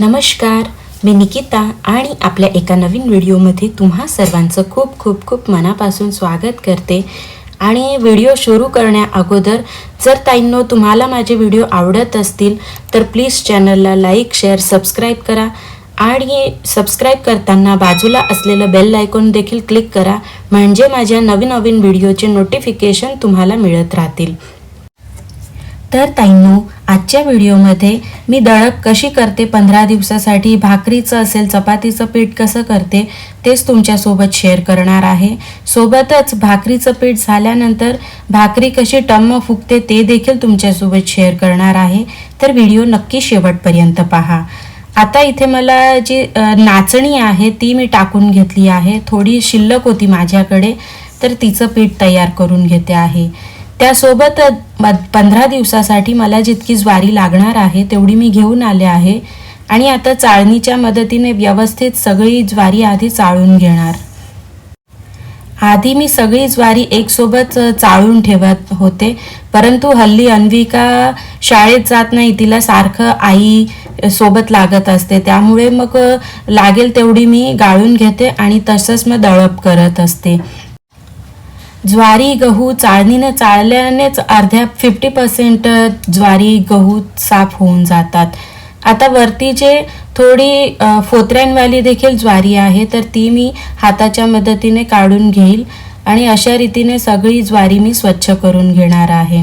नमस्कार मी निकिता आणि आपल्या एका नवीन व्हिडिओमध्ये तुम्हा सर्वांचं खूप खूप खूप मनापासून स्वागत करते. आणि व्हिडिओ सुरू करण्या अगोदर जर ताईंनो तुम्हाला माझे व्हिडिओ आवडत असतील तर प्लीज चॅनलला लाईक शेअर सबस्क्राईब करा. आणि सबस्क्राईब करताना बाजूला असलेलं बेल आयकॉन देखील क्लिक करा म्हणजे माझ्या नवीन नवीन व्हिडिओचे नोटिफिकेशन तुम्हाला मिळत राहतील. तर ताईंनो आजच्या व्हिडिओमध्ये मी दळप कशी करते पंधरा दिवसासाठी भाकरीचं असेल चपातीचं पीठ कसं करते तेच तुमच्यासोबत शेअर करणार आहे. सोबतच भाकरीचं पीठ झाल्यानंतर भाकरी कशी टम्म फुगते ते देखील तुमच्यासोबत शेअर करणार आहे. तर व्हिडिओ नक्की शेवटपर्यंत पहा. आता इथे मला जी नाचणी आहे ती मी टाकून घेतली आहे. थोडी शिल्लक होती माझ्याकडे तर तिचं पीठ तयार करून घेते आहे. त्यासोबत पंधरा दिवसासाठी मला जितकी ज्वारी लागणार आहे तेवढी मी घेऊन आले आहे. आणि आता चाळणीच्या मदतीने व्यवस्थित सगळी ज्वारी आधी चाळून घेणार. आधी मी सगळी ज्वारी एकसोबत चाळून ठेवत होते. परंतु हल्ली अन्विका शाळेत जात नाही तिला सारखं आई सोबत लागत असते. त्यामुळे मग लागेल तेवढी मी गाळून घेते आणि तसंच मग दळप करत असते. ज्वारी गहू चाळणीनं चाळल्यानेच अर्ध्या फिफ्टी पर्सेंट ज्वारी गहू साफ होऊन जातात. आता वरती जे थोडी फोत्र्यांवाली देखील ज्वारी आहे तर ती मी हाताच्या मदतीने काढून घेईल आणि अशा रीतीने सगळी ज्वारी मी स्वच्छ करून घेणार आहे.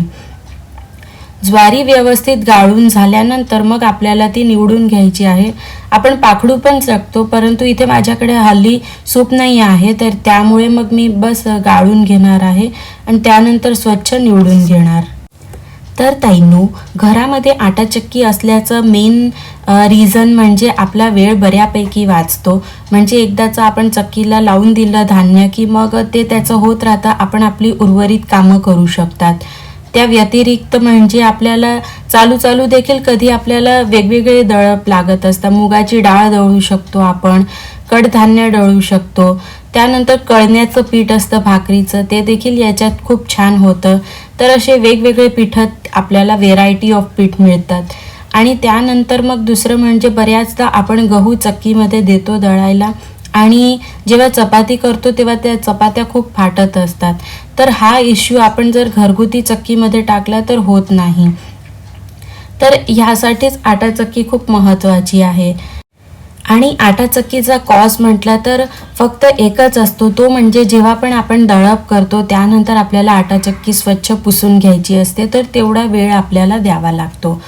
ज्वारी व्यवस्थित गाळून झाल्यानंतर मग आपल्याला ती निवडून घ्यायची आहे. आपण पाखडू पण जगतो परंतु इथे माझ्याकडे हल्ली सूप नाही आहे तर त्यामुळे मग मी बस गाळून घेणार आहे आणि त्यानंतर स्वच्छ निवडून घेणार. तर ताईनू घरामध्ये आटा चक्की असल्याचं मेन रिझन म्हणजे आपला वेळ बऱ्यापैकी वाचतो. म्हणजे एकदाचं आपण चक्कीला लावून दिलं धान्य की मग ते त्याचं होत राहतं आपण आपली उर्वरित कामं करू शकतात. त्या व्यतिरिक्त म्हणजे आपल्याला चालू चालू देखील कधी आपल्याला वेगवेगळे दळप लागत असतात. मुगाची डाळ दळू शकतो आपण कडधान्य दळू शकतो. त्यानंतर कळण्याचं पीठ असतं भाकरीचं ते देखील याच्यात खूप छान होतं. तर असे वेगवेगळे पीठ आपल्याला व्हेरायटी ऑफ पीठ मिळतात. आणि त्यानंतर मग दुसरं म्हणजे बऱ्याचदा आपण गहू चक्कीमध्ये देतो दळायला. आणि जेव्हा चपाती करतो तेव्हा त्या चपात्या खूप फाटत असतात. तर हा इश्यू आपण जर घरगुती चक्कीमध्ये टाकला तर होत नाही. तर ह्यासाठीच आटा चक्की खूप महत्त्वाची आहे. आणि आटा चक्कीचा कॉस्ट म्हटला तर फक्त एकच असतो तो म्हणजे जेव्हा पण आपण दळप करतो त्यानंतर आपल्याला आटा चक्की स्वच्छ पुसून घ्यायची असते तर तेवढा वेळ आपल्याला द्यावा लागतो.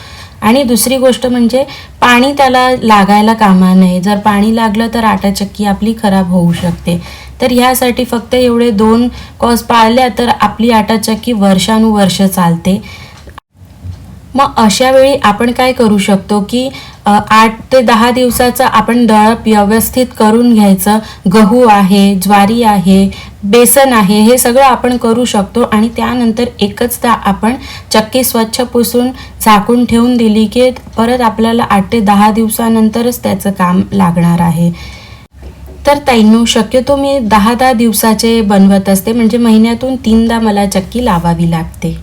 आणि दुसरी गोष्ट म्हणजे पाणी त्याला लागायला कामा नये. जर पाणी लागलं तर आटा चक्की आपली खराब होऊ शकते. तर ह्यासाठी फक्त एवढे दोन कॉज पाळल्या तर आपली आटा चक्की वर्षानुवर्ष चालते. मग अशा वेळी आपण काय करू शकतो की आठ ते दहा दिवसाचं आपण दळप व्यवस्थित करून घ्यायचं. गहू आहे ज्वारी आहे बेसन आहे हे सगळं आपण करू शकतो आणि त्यानंतर एकचदा आपण चक्की स्वच्छ पुसून झाकून ठेवून दिली की परत आपल्याला आठ ते दहा दिवसानंतरच त्याचं काम लागणार आहे. तर ताईंनो शक्यतो मी दहा दहा दिवसाचे बनवत असते. म्हणजे महिन्यातून तीनदा मला चक्की लावावी लागते.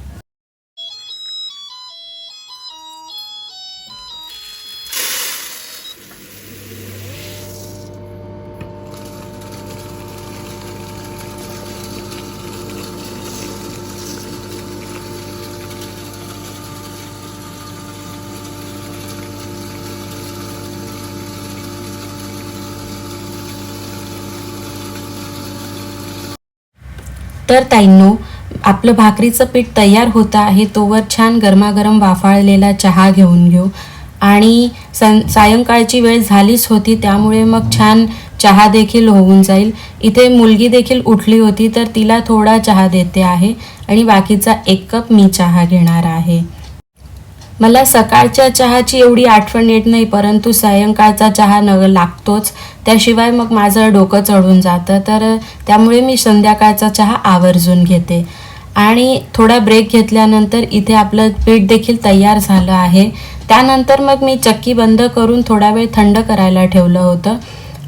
तर ताईंनो आपलं भाकरीचं पीठ तयार होतं आहे तोवर छान गरमागरम वाफाळलेला चहा घेऊन घेऊ. आणि सं सायंकाळची वेळ झालीच होती त्यामुळे मग छान चहा देखील होऊन जाईल. इथे मुलगी देखील उठली होती तर तिला थोडा चहा देते आहे. आणि बाकीचा एक कप मी चहा घेणार आहे. मला सकाळच्या चहाची एवढी आठवण येत नाही परंतु सायंकाळचा चहा न लागतोच. त्याशिवाय मग माझं डोकं चढून जातं. तर त्यामुळे मी संध्याकाळचा चहा आवर्जून घेते. आणि थोडा ब्रेक घेतल्यानंतर इथे आपलं पीठ देखील तयार झालं आहे. त्यानंतर मग मी चक्की बंद करून थोडा वेळ थंड करायला ठेवलं होतं.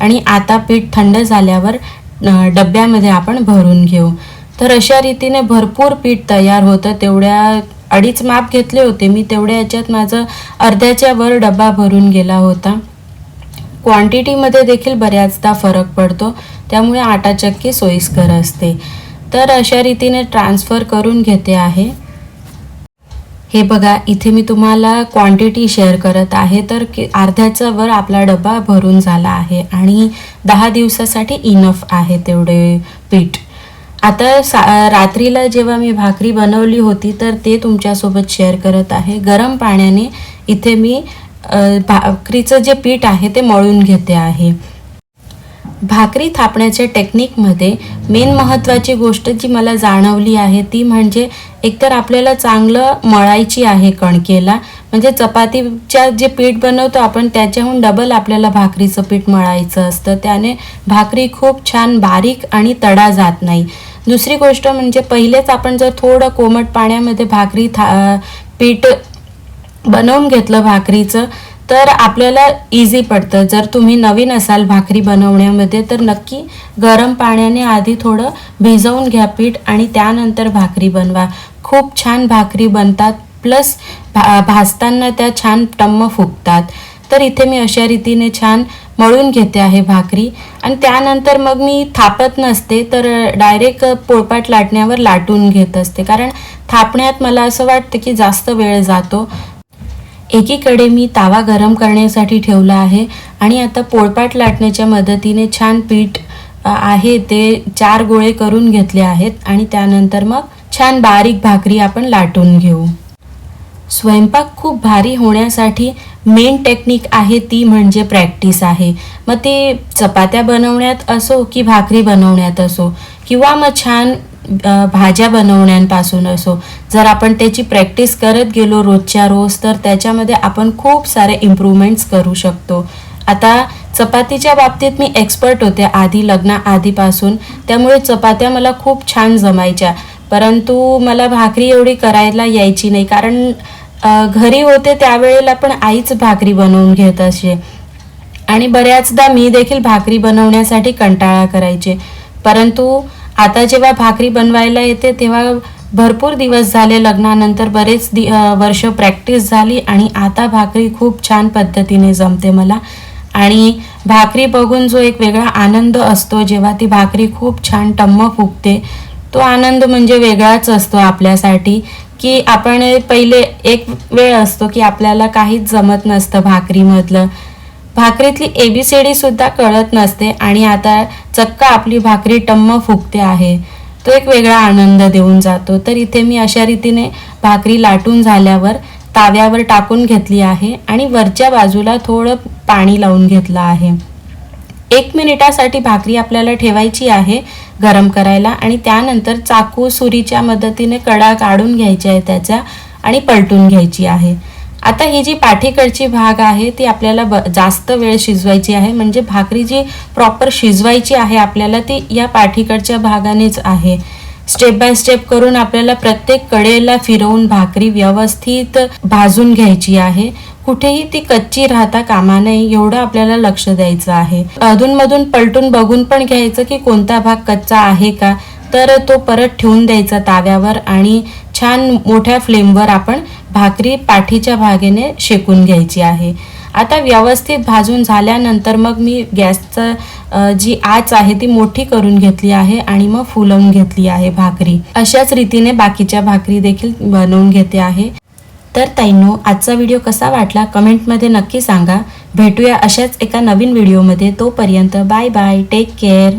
आणि आता पीठ थंड झाल्यावर डब्यामध्ये आपण भरून घेऊ. तर अशा रीतीने भरपूर पीठ तयार होतं. तेवढ्या अडीच माप घेतले होते. मी तेवढ्या याच्यात माझं अर्ध्याच्या वर डबा भरून गेला होता. क्वांटिटीमध्ये देखील बऱ्याचदा फरक पडतो. त्यामुळे आटा चक्की सोयीस्कर असते. तर अशा रीतीने ट्रान्सफर करून घेते आहे. हे बघा इथे मी तुम्हाला क्वांटिटी शेअर करत आहे. तर की अर्ध्याचा वर आपला डबा भरून झाला आहे. आणि दहा दिवसासाठी इनफ आहे तेवढे पीठ. आता सा रात्रीला जेव्हा मी भाकरी बनवली होती तर ते तुमच्यासोबत शेअर करत आहे. गरम पाण्याने इथे मी भाकरीचं जे पीठ आहे ते मळून घेते आहे. भाकरी थापण्याच्या टेक्निकमध्ये मेन महत्त्वाची गोष्ट जी मला जाणवली आहे ती म्हणजे एकतर आपल्याला चांगलं मळायची आहे कणकेला म्हणजे चपातीच्या जे पीठ बनवतो आपण त्याच्याहून डबल आपल्याला भाकरीचं पीठ मळायचं असतं. त्याने भाकरी खूप छान बारीक आणि तडा जात नाही. दुसरी गोष्ट म्हणजे पहिलेच आपण जर थोडं कोमट पाण्यामध्ये भाकरी था पीठ बनवून घेतलं भाकरीचं तर आपल्याला इझी पडतं. जर तुम्ही नवीन असाल भाकरी बनवण्यामध्ये तर नक्की गरम पाण्याने आधी थोडं भिजवून घ्या पीठ आणि त्यानंतर भाकरी बनवा. खूप छान भाकरी बनतात प्लस भा भाजताना त्या छान टम्म फुगतात. तर इथे मी अशा रीतीने छान मळून घेते आहे भाकरी. आणि त्यानंतर मग मी थापत नसते तर डायरेक्ट पोळपाट लाटण्यावर लाटून घेत असते. कारण थापण्यात मला असं वाटतं की जास्त वेळ जातो. एकीकडे मी तावा गरम करण्यासाठी ठेवला आहे आणि आता पोळपाट लाटण्याच्या मदतीने छान पीठ आहे ते चार गोळे करून घेतले आहेत आणि त्यानंतर मग छान बारीक भाकरी आपण लाटून घेऊ. स्वयंपाक खूप भारी होण्यासाठी मेन टेक्निक आहे ती म्हणजे प्रॅक्टिस आहे. मग ते चपात्या बनवण्यात असो की भाकरी बनवण्यात असो किंवा मग छान भाज्या बनवण्यापासून असो जर आपण त्याची प्रॅक्टिस करत गेलो रोजच्या रोज तर त्याच्यामध्ये आपण खूप सारे इम्प्रूव्हमेंट्स करू शकतो. आता चपातीच्या बाबतीत मी एक्सपर्ट होते आधी लग्ना आधीपासून. त्यामुळे चपात्या मला खूप छान जमायच्या. परंतु मला भाकरी एवढी करायला यायची नाही. कारण घरी होते त्यावेळेला पण आईच भाकरी बनवून घेत असे. आणि बऱ्याचदा मी देखील भाकरी बनवण्यासाठी कंटाळा करायचे. परंतु आता जेव्हा भाकरी बनवायला येते तेव्हा भरपूर दिवस झाले लग्नानंतर बरेच दि वर्ष प्रॅक्टिस झाली आणि आता भाकरी खूप छान पद्धतीने जमते मला. आणि भाकरी बघून जो एक वेगळा आनंद असतो जेव्हा ती भाकरी खूप छान टम्म फुगते तो आनंद म्हणजे वेगळाच असतो आपल्यासाठी. की आपण पहिले एक वेळ असतो की आपल्याला काहीच जमत नसतं भाकरीमधलं. भाकरीतली एबीसीडी सुद्धा कळत नसते आणि आता चक्क आपली भाकरी टम्म फुगते आहे. तो एक वेगळा आनंद देऊन जातो. तर इथे मी अशा रीतीने भाकरी लाटून झाल्यावर ताव्यावर टाकून घेतली आहे आणि वरच्या बाजूला थोडं पाणी लावून घेतलं आहे. एक मिनिटासाठी भाकरी आपल्याला ठेवायची आहे. गरम करायला आणि त्यानंतर चाकू सुरीच्या मदतीने कडा काढून घ्यायच्या आहे त्याच्या आणि पलटून घ्यायची आहे. आता ही जी पाठीकडची भाग आहे ती आपल्याला ब जास्त वेळ शिजवायची आहे. म्हणजे भाकरी जी प्रॉपर शिजवायची आहे आपल्याला ती या पाठीकडच्या भागानेच आहे. स्टेप बाय स्टेप करून आपल्याला प्रत्येक कडेला फिरवून भाकरी व्यवस्थित भाजून घ्यायची आहे. कुठेही ती कच्ची राहता कामा नये एवढं आपल्याला लक्ष द्यायचं आहे. अधूनमधून पलटून बघून पण घ्यायचं की कोणता भाग कच्चा आहे का तर तो परत ठेवून द्यायचा ताव्यावर आणि छान मोठ्या फ्लेमवर आपण भाकरी पाठीच्या भागेने शेकून घ्यायची आहे. आता व्यवस्थित भाजून झाल्यानंतर मग मी गॅसचं जी आच आहे ती मोठी करून घेतली आहे आणि मग फुलवून घेतली आहे भाकरी. अशाच रीतीने बाकीच्या भाकरी देखील बनवून घेते आहे. तर ताईंनो आजचा व्हिडिओ कसा वाटला कमेंटमध्ये नक्की सांगा. भेटूया अशाच एका नवीन व्हिडिओमध्ये. तोपर्यंत बाय बाय टेक केअर